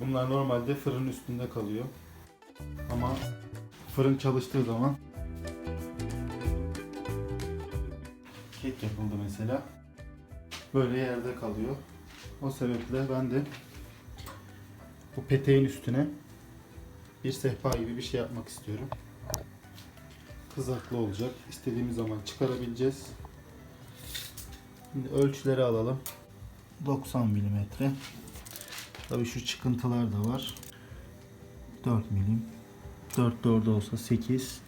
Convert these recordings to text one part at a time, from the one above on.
Bunlar normalde fırın üstünde kalıyor. Ama fırın çalıştığı zaman kek yapıldı mesela. Böyle yerde kalıyor. O sebeple ben de bu peteğin üstüne bir sehpa gibi bir şey yapmak istiyorum. Kızaklı olacak. İstediğimiz zaman çıkarabileceğiz. Şimdi ölçüleri alalım. 90 milimetre. Tabii şu çıkıntılar da var. 4 milim. 4 4 olsa 8.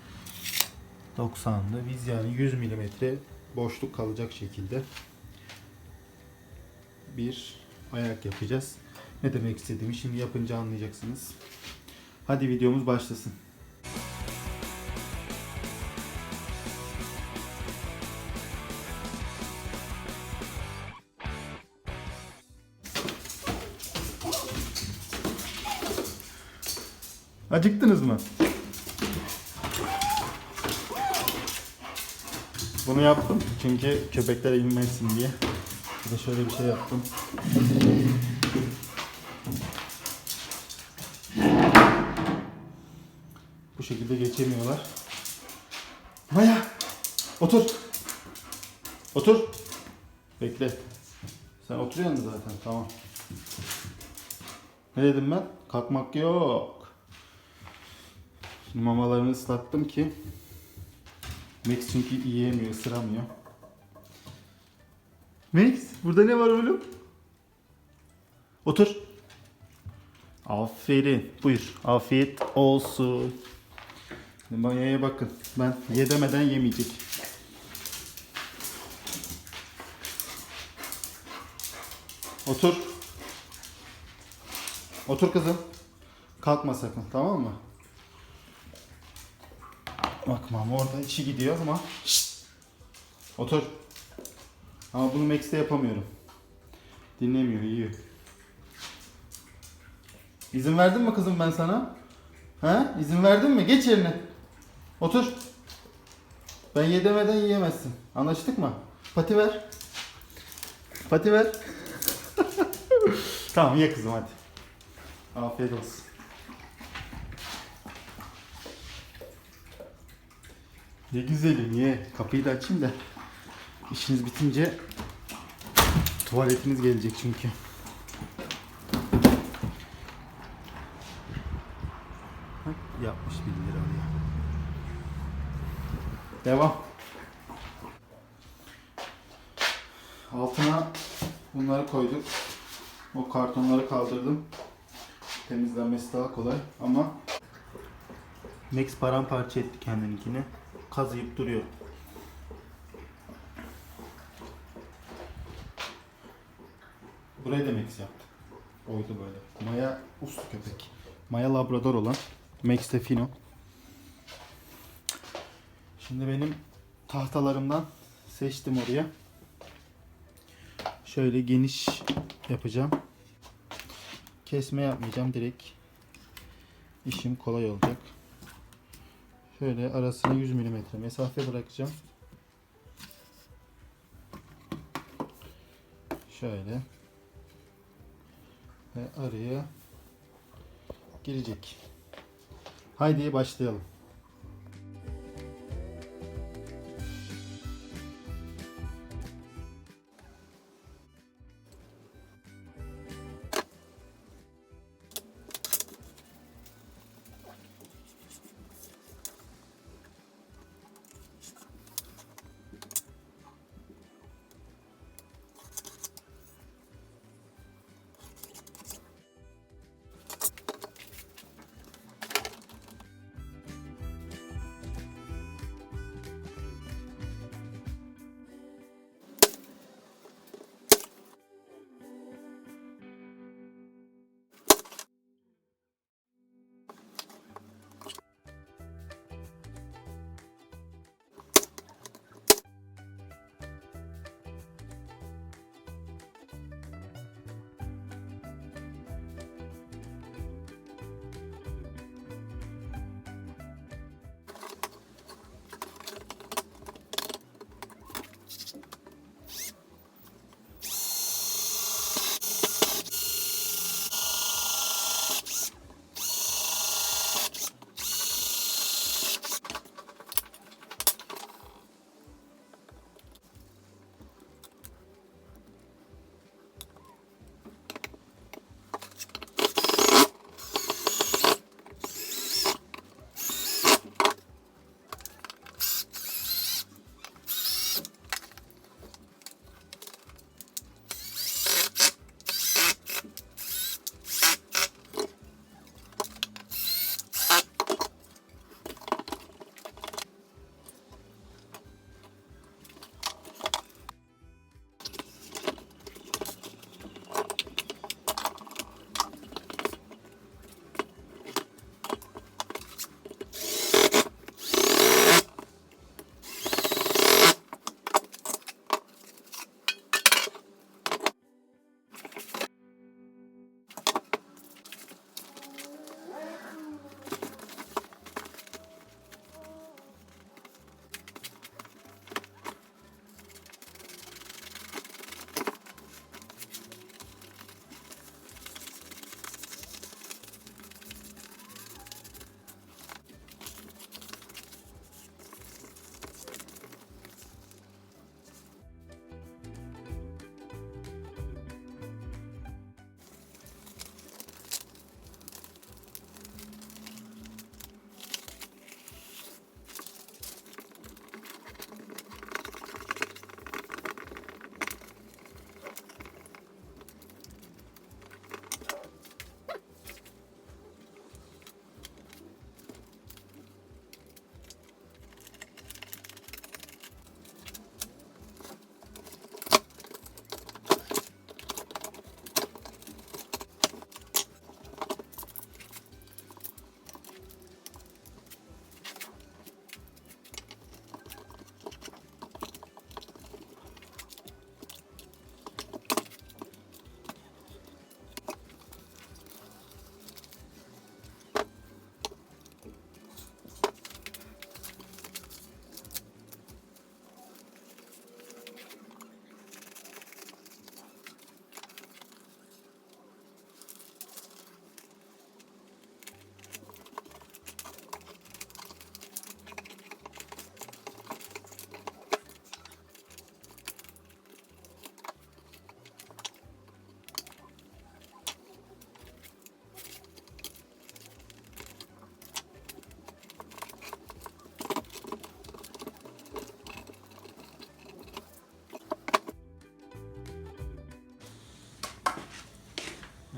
90'dı. Biz yani 100 milimetre boşluk kalacak şekilde bir ayak yapacağız. Ne demek istediğimi şimdi yapınca anlayacaksınız. Hadi videomuz başlasın. Acıktınız mı? Bunu yaptım çünkü köpekler inmesin diye. Bir de şöyle bir şey yaptım. Bu şekilde geçemiyorlar. Maya! Otur! Otur! Bekle. Sen oturuyorsun zaten tamam. Ne dedim ben? Kalkmak yok. Mamalarını ıslattım ki Max çünkü yiyemiyor, ısıramıyor. Max, burada ne var oğlum? Otur. Aferin. Buyur. Afiyet olsun. Maya'ya bakın. Ben ye demeden yemeyecek. Otur. Otur kızım. Kalkma sakın tamam mı? Bakmam orada içi gidiyor ama Şşt! Otur. Ama bunu Max'te yapamıyorum. Dinlemiyor, yiyor. İzin verdim mi kızım ben sana? Ha? İzin verdim mi? Geç yerine. Otur. Ben ye demeden yiyemezsin. Anlaştık mı? Pati ver. Pati ver. tamam ye kızım hadi. Afiyet olsun. Ne güzelim ye. Kapıyı da açayım da. İşiniz bitince tuvaletiniz gelecek çünkü. Bak, yapmış 1 lira oraya. Devam. Altına bunları koyduk. O kartonları kaldırdım. Temizlenmesi daha kolay ama Max paramparça etti kendininkini. Kazıyıp duruyor. Burayı da Max yaptı. Oydu böyle. Maya uslu köpek. Maya Labrador olan Max de Fino. Şimdi benim tahtalarımdan seçtim oraya. Şöyle geniş yapacağım. Kesme yapmayacağım. Direkt işim kolay olacak. Şöyle arasına 100 mm mesafe bırakacağım. Şöyle. Ve araya girecek. Haydi başlayalım.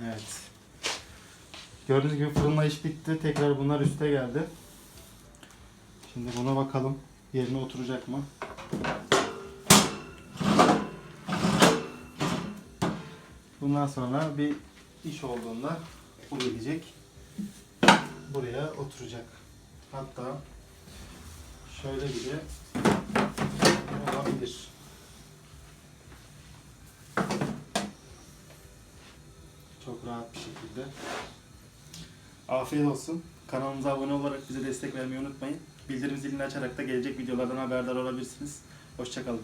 Evet. Gördüğünüz gibi fırınla iş bitti. Tekrar bunlar üste geldi. Şimdi buna bakalım. Yerine oturacak mı? Bundan sonra bir iş olduğunda bu gelecek. Buraya oturacak. Hatta şöyle bir de olabilir. Çok rahat bir şekilde. Afiyet olsun. Kanalımıza abone olarak bize destek vermeyi unutmayın. Bildirim zilini açarak da gelecek videolardan haberdar olabilirsiniz. Hoşçakalın.